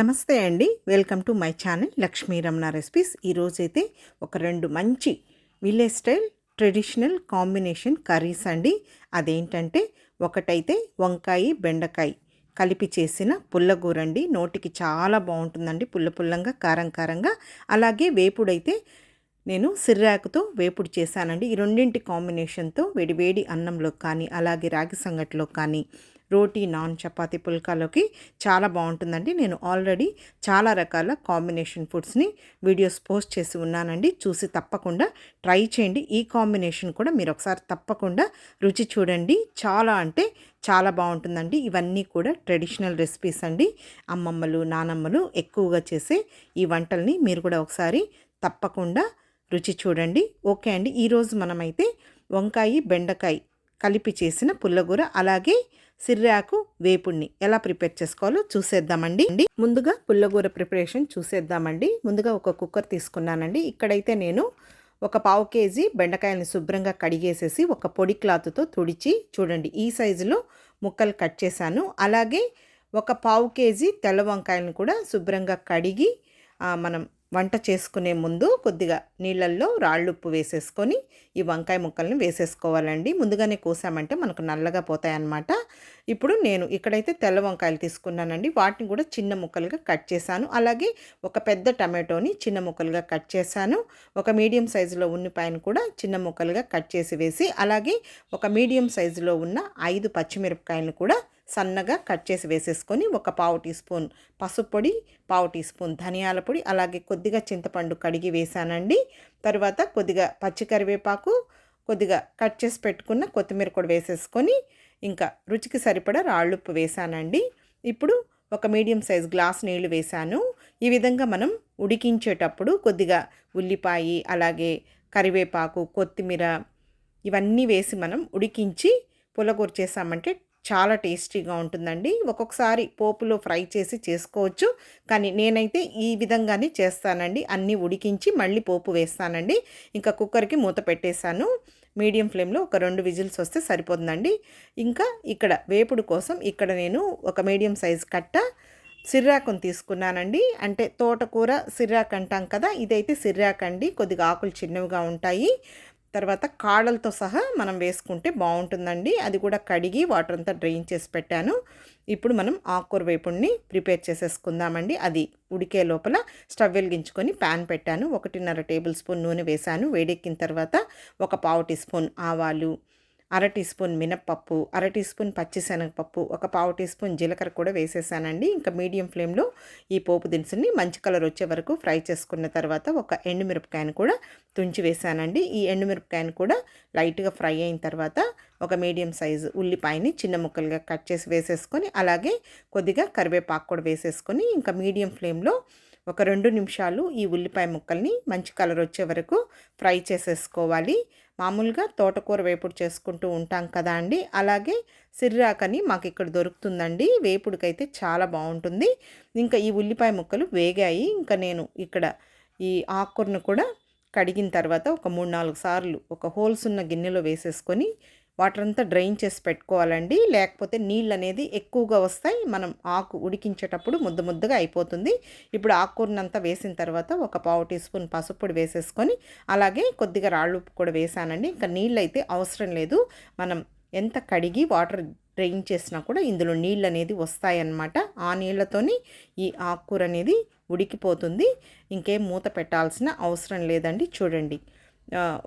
నమస్తే అండి. Welcome to my channel Lakshmi Ramana recipes. ఈరోజైతే ఒక రెండు మంచి village style traditional combination curries అండి. అదేంటంటే ఒకటైతే వంకాయ బెండకాయ కలిపి చేసిన పుల్లగూరండి నోటికి చాలా బాగుంటుందండి. పుల్ల పుల్లంగా కారం కారంగా. అలాగే వేపుడైతే నేను సిర్రాకుతో వేపుడు చేశానండి. ఈ రెండింటి కాంబినేషన్తో వేడివేడి అన్నంలో కానీ అలాగే రాగి సంగట్లో కానీ రోటీ నాన్ చపాతి పుల్కాలోకి చాలా బాగుంటుందండి. నేను ఆల్రెడీ చాలా రకాల కాంబినేషన్ ఫుడ్స్ని వీడియోస్ పోస్ట్ చేసి ఉన్నానండి. చూసి తప్పకుండా ట్రై చేయండి. ఈ కాంబినేషన్ కూడా మీరు ఒకసారి తప్పకుండా రుచి చూడండి. చాలా అంటే చాలా బాగుంటుందండి. ఇవన్నీ కూడా ట్రెడిషనల్ రెసిపీస్ అండి. అమ్మమ్మలు నానమ్మలు ఎక్కువగా చేసే ఈ వంటల్ని మీరు కూడా ఒకసారి తప్పకుండా రుచి చూడండి. ఓకే అండి. ఈరోజు మనమైతే వంకాయ బెండకాయ కలిపి చేసిన పుల్లగూర అలాగే సిర్రాకు వేపుణ్ణి ఎలా ప్రిపేర్ చేసుకోవాలో చూసేద్దామండి. ముందుగా పుల్లగూర ప్రిపరేషన్ చూసేద్దామండి. ముందుగా ఒక కుక్కర్ తీసుకున్నానండి. ఇక్కడైతే నేను ఒక పావు కేజీ బెండకాయలను శుభ్రంగా కడిగేసేసి ఒక పొడి క్లాత్తో తుడిచి చూడండి ఈ సైజులో ముక్కలు కట్ చేశాను. అలాగే ఒక పావు కేజీ తెల్ల వంకాయలను కూడా శుభ్రంగా కడిగి మనం వంట చేసుకునే ముందు కొద్దిగా నీళ్ళల్లో రాళ్ళుప్పు వేసేసుకొని ఈ వంకాయ ముక్కల్ని వేసేసుకోవాలండి. ముందుగానే కోసామంటే మనకు నల్లగా పోతాయన్నమాట. ఇప్పుడు నేను ఇక్కడైతే తెల్ల వంకాయలు తీసుకున్నానండి. వాటిని కూడా చిన్న ముక్కలుగా కట్ చేశాను. అలాగే ఒక పెద్ద టమాటోని చిన్న ముక్కలుగా కట్ చేశాను. ఒక మీడియం సైజులో ఉల్లిపాయను కూడా చిన్న ముక్కలుగా కట్ చేసి వేసి అలాగే ఒక మీడియం సైజులో ఉన్న ఐదు పచ్చిమిరపకాయలను కూడా సన్నగా కట్ చేసి వేసేసుకొని ఒక పావు టీ స్పూన్ పసుపు పొడి పావు టీ స్పూన్ ధనియాల పొడి అలాగే కొద్దిగా చింతపండు కడిగి వేసానండి. తర్వాత కొద్దిగా పచ్చి కరివేపాకు కొద్దిగా కట్ చేసి పెట్టుకున్న కొత్తిమీర కూడా వేసేసుకొని ఇంకా రుచికి సరిపడా రాళ్ళుప్పు వేసానండి. ఇప్పుడు ఒక మీడియం సైజ్ గ్లాస్ నీళ్ళు వేసాను. ఈ విధంగా మనం ఉడికించేటప్పుడు కొద్దిగా ఉల్లిపాయ అలాగే కరివేపాకు కొత్తిమీర ఇవన్నీ వేసి మనం ఉడికించి పులగూర చేసామంటే చాలా టేస్టీగా ఉంటుందండి. ఒక్కొక్కసారి పోపులో ఫ్రై చేసి చేసుకోవచ్చు. కానీ నేనైతే ఈ విధంగానే చేస్తానండి. అన్నీ ఉడికించి మళ్ళీ పోపు వేస్తానండి. ఇంకా కుక్కర్కి మూత పెట్టేశాను. మీడియం ఫ్లేమ్లో ఒక రెండు విజిల్స్ వస్తే సరిపోతుందండి. ఇంకా ఇక్కడ వేపుడు కోసం ఇక్కడ నేను ఒక మీడియం సైజ్ కట్ట సిర్రాకును తీసుకున్నానండి. అంటే తోటకూర సిర్రాక్ అంటాం కదా ఇదైతే సిర్రాక్ అండి. కొద్దిగా ఆకులు చిన్నవిగా ఉంటాయి. తర్వాత కాడలతో సహా మనం వేసుకుంటే బాగుంటుందండి. అది కూడా కడిగి వాటర్ అంతా డ్రైన్ చేసి పెట్టాను. ఇప్పుడు మనం ఆకుకూర వేపుడిని ప్రిపేర్ చేసేసుకుందామండి. అది ఉడికే లోపల స్టవ్ వెలిగించుకొని ప్యాన్ పెట్టాను. ఒకటిన్నర టేబుల్ స్పూన్ నూనె వేశాను. వేడెక్కిన తర్వాత ఒక పావు టీ స్పూన్ ఆవాలు అర టీ స్పూన్ మినప్పప్పు అర టీ స్పూన్ పచ్చిశనగపప్పు ఒక పావు టీ స్పూన్ జీలకర్ర కూడా వేసేసానండి. ఇంకా మీడియం ఫ్లేమ్లో ఈ పోపు దినుసుని మంచి కలర్ వచ్చే వరకు ఫ్రై చేసుకున్న తర్వాత ఒక ఎండుమిరపకాయను కూడా తుంచి వేసానండి. ఈ ఎండుమిరపకాయను కూడా లైట్గా ఫ్రై అయిన తర్వాత ఒక మీడియం సైజు ఉల్లిపాయని చిన్న ముక్కలుగా కట్ చేసి వేసేసుకొని అలాగే కొద్దిగా కరివేపాకు కూడా వేసేసుకొని ఇంకా మీడియం ఫ్లేమ్లో ఒక రెండు నిమిషాలు ఈ ఉల్లిపాయ ముక్కల్ని మంచి కలర్ వచ్చే వరకు ఫ్రై చేసేసుకోవాలి. మామూలుగా తోటకూర వేపుడు చేసుకుంటూ ఉంటాం కదా అండి. అలాగే సిర్రాకని మాకు ఇక్కడ దొరుకుతుందండి. వేపుడుకైతే చాలా బాగుంటుంది. ఇంకా ఈ ఉల్లిపాయ ముక్కలు వేగాయి. ఇంకా నేను ఇక్కడ ఈ ఆకుకూరను కూడా కడిగిన తర్వాత ఒక మూడు నాలుగు సార్లు ఒక హోల్స్ ఉన్న గిన్నెలో వేసేసుకొని వాటర్ అంతా డ్రైన్ చేసి పెట్టుకోవాలండి. లేకపోతే నీళ్ళు అనేది ఎక్కువగా వస్తాయి. మనం ఆకు ఉడికించేటప్పుడు ముద్ద ముద్దగా అయిపోతుంది. ఇప్పుడు ఆకుకూరనంతా వేసిన తర్వాత ఒక పావు టీ స్పూన్ పసుపు వేసేసుకొని అలాగే కొద్దిగా రాళ్ళు ఉప్పు కూడా వేసానండి. ఇంకా నీళ్ళు అయితే అవసరం లేదు. మనం ఎంత కడిగి వాటర్ డ్రైన్ చేసినా కూడా ఇందులో నీళ్ళు అనేది వస్తాయన్నమాట. ఆ నీళ్ళతోని ఈ ఆకుకూర అనేది ఉడికిపోతుంది. ఇంకేం మూత పెట్టాల్సిన అవసరం లేదండి. చూడండి.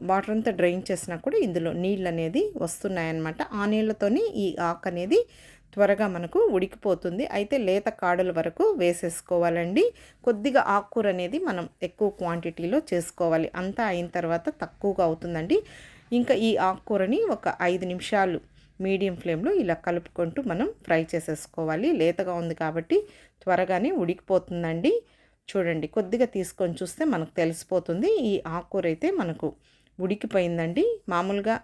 వాటర్ అంతా డ్రైన్ చేసినా కూడా ఇందులో నీళ్ళు అనేది వస్తున్నాయన్నమాట. ఆ నీళ్ళతోని ఈ ఆకు అనేది త్వరగా మనకు ఉడికిపోతుంది. అయితే లేత కాడల వరకు వేసేసుకోవాలండి. కొద్దిగా ఆకుకూర అనేది మనం ఎక్కువ క్వాంటిటీలో చేసుకోవాలి. అంతా అయిన తర్వాత తక్కువగా అవుతుందండి. ఇంకా ఈ ఆకుకూరని ఒక ఐదు నిమిషాలు మీడియం ఫ్లేమ్లో ఇలా కలుపుకుంటూ మనం ఫ్రై చేసేసుకోవాలి. లేతగా ఉంది కాబట్టి త్వరగానే ఉడికిపోతుందండి. చూడండి కొద్దిగా తీసుకొని చూస్తే మనకు తెలిసిపోతుంది. ఈ ఆకుకూర అయితే మనకు ఉడికిపోయిందండి. మామూలుగా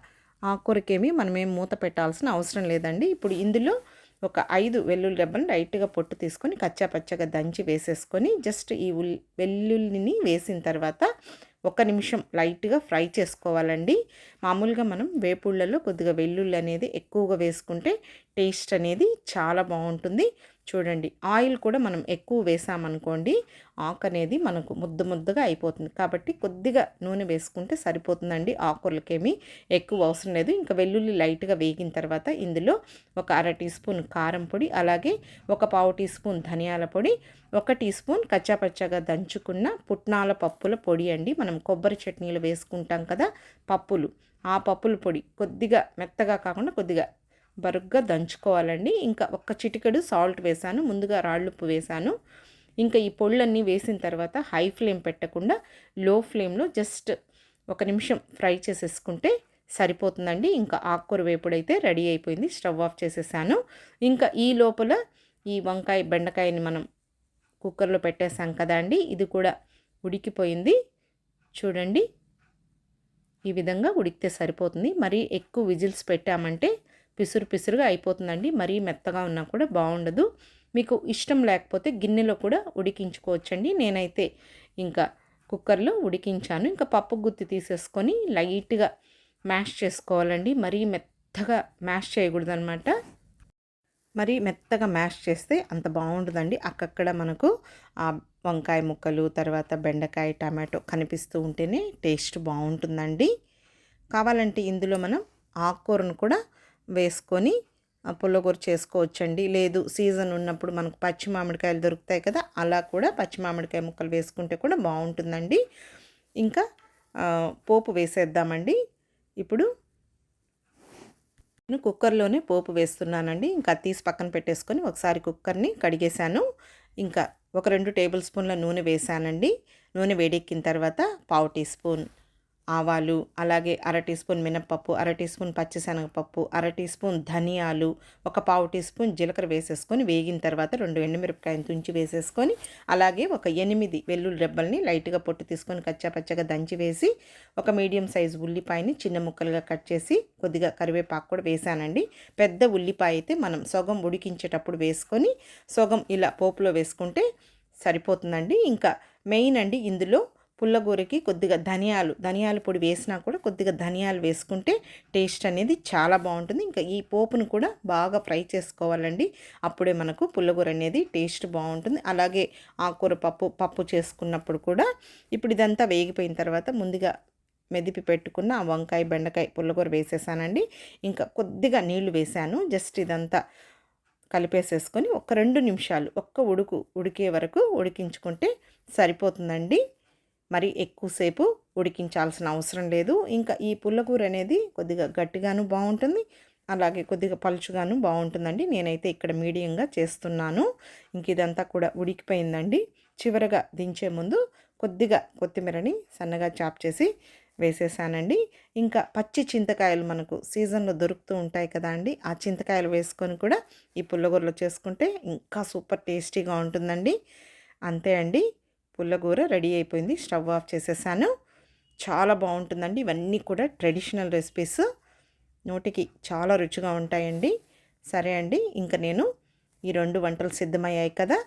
ఆకుకూరకేమి మనమేం మూత పెట్టాల్సిన అవసరం లేదండి. ఇప్పుడు ఇందులో ఒక ఐదు వెల్లుల్లి రెబ్బను లైట్గా పొట్టు తీసుకొని కచ్చా పచ్చగా దంచి వేసేసుకొని జస్ట్ ఈ ఉల్ వెల్లుల్లిని వేసిన తర్వాత ఒక నిమిషం లైట్గా ఫ్రై చేసుకోవాలండి. మామూలుగా మనం వేపుళ్ళలో కొద్దిగా వెల్లుల్లి అనేది ఎక్కువగా వేసుకుంటే టేస్ట్ అనేది చాలా బాగుంటుంది. చూడండి ఆయిల్ కూడా మనం ఎక్కువ వేసామనుకోండి ఆకు అనేది మనకు ముద్ద ముద్దగా అయిపోతుంది. కాబట్టి కొద్దిగా నూనె వేసుకుంటే సరిపోతుందండి ఆకులకేమీ ఎక్కువ అవసరం లేదు. ఇంకా వెల్లుల్లి లైట్గా వేగిన తర్వాత ఇందులో ఒక అర టీ స్పూన్ కారం పొడి అలాగే ఒక పావు టీ స్పూన్ ధనియాల పొడి ఒక టీ స్పూన్ కచ్చాపచ్చాగా దంచుకున్న పుట్నాల పప్పుల పొడి అండి. మనం కొబ్బరి చట్నీలు వేసుకుంటాం కదా పప్పులు. ఆ పప్పుల పొడి కొద్దిగా మెత్తగా కాకుండా కొద్దిగా బరుగ్గా దంచుకోవాలండి. ఇంకా ఒక్క చిటికెడు సాల్ట్ వేసాను ముందుగా రాళ్ళుప్పు వేసాను. ఇంకా ఈ పొళ్ళన్నీ వేసిన తర్వాత హై ఫ్లేమ్ పెట్టకుండా లో ఫ్లేమ్లో జస్ట్ ఒక నిమిషం ఫ్రై చేసేసుకుంటే సరిపోతుందండి. ఇంకా ఆకుకూర వేపుడైతే రెడీ అయిపోయింది స్టవ్ ఆఫ్ చేసేసాను. ఇంకా ఈ లోపల ఈ వంకాయ బెండకాయని మనం కుక్కర్లో పెట్టేసాం కదా అండి ఇది కూడా ఉడికిపోయింది. చూడండి ఈ విధంగా ఉడికితే సరిపోతుంది. మరీ ఎక్కువ విజిల్స్ పెట్టామంటే పిసురు పిసురుగా అయిపోతుందండి. మరీ మెత్తగా ఉన్నా కూడా బాగుండదు. మీకు ఇష్టం లేకపోతే గిన్నెలో కూడా ఉడికించుకోవచ్చండి. నేనైతే ఇంకా కుక్కర్లో ఉడికించాను. ఇంకా పప్పు గుత్తి తీసేసుకొని లైట్గా మ్యాష్ చేసుకోవాలండి. మరీ మెత్తగా మ్యాష్ చేయకూడదు అనమాట మరి మెత్తగా మ్యాష్ చేస్తే అంత బాగుంటుందండి అక్కక్కడ మనకు ఆ వంకాయ ముక్కలు తర్వాత బెండకాయ టమాటో కనిపిస్తూ ఉంటేనే టేస్ట్ బాగుంటుందండి. కావాలంటే ఇందులో మనం ఆకుకూరను కూడా వేసుకొని పుల్లగూర చేసుకోవచ్చండి. లేదు సీజన్ ఉన్నప్పుడు మనకు పచ్చి మామిడికాయలు దొరుకుతాయి కదా అలా కూడా పచ్చి మామిడికాయ ముక్కలు వేసుకుంటే కూడా బాగుంటుందండి. ఇంకా పోపు వేసేద్దామండి. ఇప్పుడు నేను కుక్కర్లోనే పోపు వేస్తున్నానండి. ఇంకా తీసి పక్కన పెట్టేసుకొని ఒకసారి కుక్కర్ని కడిగేశాను. ఇంకా ఒక రెండు టేబుల్ స్పూన్ల నూనె వేసానండి నూనె వేడెక్కిన తర్వాత పావు టీ స్పూన్ ఆవాలు అలాగే అర టీ స్పూన్ మినప్పప్పు అర టీ స్పూన్ పచ్చిశనగపప్పు అర టీ స్పూన్ ధనియాలు ఒక పావు టీ స్పూన్ జీలకర్ర వేసేసుకొని వేగిన తర్వాత రెండు ఎండుమిరపకాయలు తుంచి వేసేసుకొని అలాగే ఒక ఎనిమిది వెల్లుల్లి రెబ్బల్ని లైట్గా పొట్టు తీసుకొని కచ్చాపచ్చగా దంచి వేసి ఒక మీడియం సైజు ఉల్లిపాయని చిన్న ముక్కలుగా కట్ చేసి కొద్దిగా కరివేపాకు కూడా వేసానండి. పెద్ద ఉల్లిపాయ అయితే మనం సొగం ఉడికించేటప్పుడు వేసుకొని సొగం ఇలా పోపులో వేసుకుంటే సరిపోతుందండి. ఇంకా మెయిన్ అండి ఇందులో పుల్లగూరకి కొద్దిగా ధనియాలు ధనియాల పొడి వేసినా కూడా కొద్దిగా ధనియాలు వేసుకుంటే టేస్ట్ అనేది చాలా బాగుంటుంది. ఇంకా ఈ పోపును కూడా బాగా ఫ్రై చేసుకోవాలండి. అప్పుడే మనకు పుల్లగూర అనేది టేస్ట్ బాగుంటుంది. అలాగే ఆకుకూర పప్పు పప్పు చేసుకున్నప్పుడు కూడా ఇప్పుడు ఇదంతా వేగిపోయిన తర్వాత ముందుగా మెదిపి పెట్టుకున్న ఆ వంకాయ బెండకాయ పుల్లగూర వేసేసానండి. ఇంకా కొద్దిగా నీళ్ళు వేసాను. జస్ట్ ఇదంతా కలిపేసేసుకొని ఒక రెండు నిమిషాలు ఒక్క ఉడుకు ఉడికే వరకు ఉడికించుకుంటే సరిపోతుందండి. మరి ఎక్కువసేపు ఉడికించాల్సిన అవసరం లేదు. ఇంకా ఈ పుల్లకూర అనేది కొద్దిగా గట్టిగాను బాగుంటుంది అలాగే కొద్దిగా పలుచుగాను బాగుంటుందండి నేనైతే ఇక్కడ మీడియంగా చేస్తున్నాను. ఇంక ఇదంతా కూడా ఉడికిపోయిందండి. చివరగా దించే ముందు కొద్దిగా కొత్తిమీరని సన్నగా చాప్ చేసి వేసేసానండి. ఇంకా పచ్చి చింతకాయలు మనకు సీజన్లో దొరుకుతూ ఉంటాయి కదా అండి. ఆ చింతకాయలు వేసుకొని కూడా ఈ పుల్లగూరలో చేసుకుంటే ఇంకా సూపర్ టేస్టీగా ఉంటుందండి. అంతే అండి. పుల్లగూర రెడీ అయిపోయింది. స్టవ్ ఆఫ్ చేసేసాను. చాలా బాగుంటుందండి. ఇవన్నీ కూడా ట్రెడిషనల్ రెసిపీస్. నోటికి చాలా రుచిగా ఉంటాయండి. సరే అండి ఇంకా నేను ఈ రెండు వంటలు సిద్ధమయ్యాయి కదా.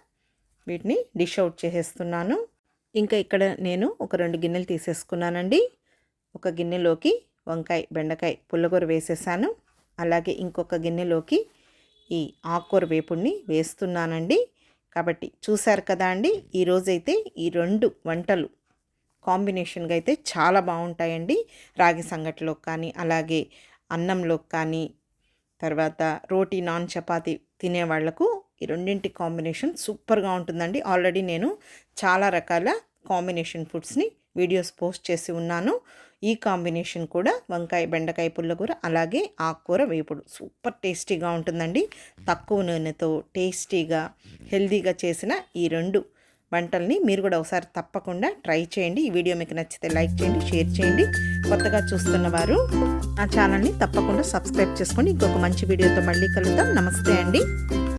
వీటిని డిష్ అవుట్ చేసేస్తున్నాను. ఇంకా ఇక్కడ నేను ఒక రెండు గిన్నెలు తీసేసుకున్నానండి. ఒక గిన్నెలోకి వంకాయ బెండకాయ పుల్లగూర వేసేసాను. అలాగే ఇంకొక గిన్నెలోకి ఈ ఆకుకూర వేపుడిని వేస్తున్నానండి. కాబట్టి చూశారు కదా అండి ఈరోజైతే ఈ రెండు వంటలు కాంబినేషన్గా అయితే చాలా బాగుంటాయండి. రాగి సంగట్లో కానీ అలాగే అన్నంలో కానీ తర్వాత రోటీ నాన్ చపాతి తినే వాళ్ళకు ఈ రెండింటి కాంబినేషన్ సూపర్గా ఉంటుందండి. ఆల్రెడీ నేను చాలా రకాల కాంబినేషన్ ఫుడ్స్ని వీడియోస్ పోస్ట్ చేసి ఉన్నాను. ఈ కాంబినేషన్ కూడా వంకాయ బెండకాయ పుల్లకూర అలాగే ఆకుకూర వేపుడు. సూపర్ టేస్టీగా ఉంటుందండి. తక్కువ నూనెతో టేస్టీగా హెల్తీగా చేసిన ఈ రెండు వంటల్ని మీరు కూడా ఒకసారి తప్పకుండా ట్రై చేయండి. ఈ వీడియో మీకు నచ్చితే లైక్ చేయండి షేర్ చేయండి. కొత్తగా చూస్తున్న వారు నా ఛానల్ని తప్పకుండా సబ్స్క్రైబ్ చేసుకోండి ఇంకొక మంచి వీడియోతో మళ్ళీ కలుద్దాం. నమస్తే అండి.